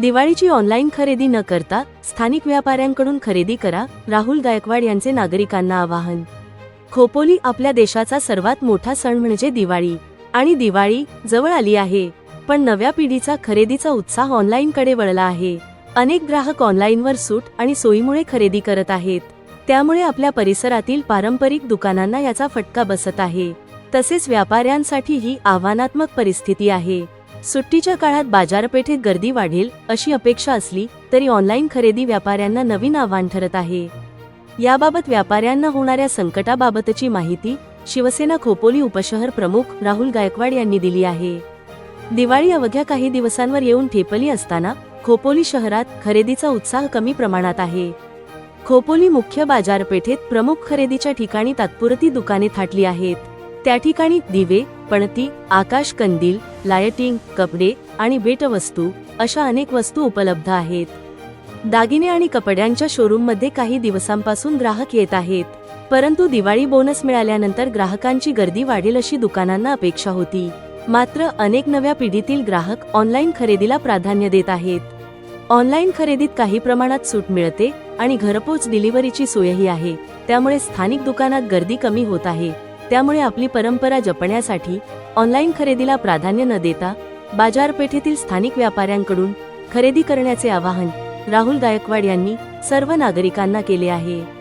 दिवाळीची ऑनलाईन खरेदी न करता स्थानिक व्यापाऱ्यांकडून खरेदी करा राहुल गायकवाड यांचे नागरिकांना आवाहन. खोपोली आपल्या देशाचा सर्वात मोठा सण म्हणजे दिवाळी. आणि दिवाळी जवळ आली आहे पण नव्या पिढीचा खरेदीचा उत्साह ऑनलाईनकडे वळला आहे. अनेक ग्राहक ऑनलाईनवर सूट आणि सोयीमुळे खरेदी करत आहेत. त्यामुळे आपल्या परिसरातील पारंपरिक दुकानांना याचा फटका बसत आहे. तसेच व्यापाऱ्यांसाठी ही आव्हानात्मक परिस्थिती आहे. सुट्टीच्या काळात बाजारपेठेत गर्दी वाढेल अशी अपेक्षा असली तरी ऑनलाईन खरेदी व्यापाऱ्यांना नवीन आव्हान ठरत आहे. याबाबत व्यापाऱ्यांना होणाऱ्या संकटाबाबतची माहिती शिवसेना खोपोली उपशहर प्रमुख राहुल गायकवाड यांनी दिली आहे. दिवाळी अवघ्या काही दिवसांवर येऊन ठेपली असताना खोपोली शहरात खरेदीचा उत्साह कमी प्रमाणात आहे. खोपोली मुख्य बाजारपेठेत प्रमुख खरेदीच्या ठिकाणी तात्पुरती दुकाने थाटली आहेत. त्या ठिकाणी दिवे पणती आकाश कंदील लायटिंग कपडे आणि भेटवस्तू अशा अनेक वस्तू उपलब्ध आहेत. दागिने आणि कपड्यांच्या शोरूममध्ये काही दिवसांपासून ग्राहक येत आहेत परंतु दिवाळी बोनस मिळाल्यानंतर ग्राहकांची गर्दी वाढेल अशी दुकानांना अपेक्षा होती. मात्र अनेक नव्या पिढीतील ग्राहक ऑनलाईन खरेदीला प्राधान्य देत आहेत. ऑनलाईन खरेदीत काही प्रमाणात सूट मिळते आणि घरपोच डिलिव्हरीची सोयही आहे त्यामुळे स्थानिक दुकानात गर्दी कमी होत आहे. त्यामुळे आपली परंपरा जपण्यासाठी ऑनलाईन खरेदीला प्राधान्य न देता बाजारपेठेतील स्थानिक व्यापाऱ्यांकडून खरेदी करण्याचे आवाहन राहुल गायकवाड यांनी सर्व नागरिकांना केले आहे.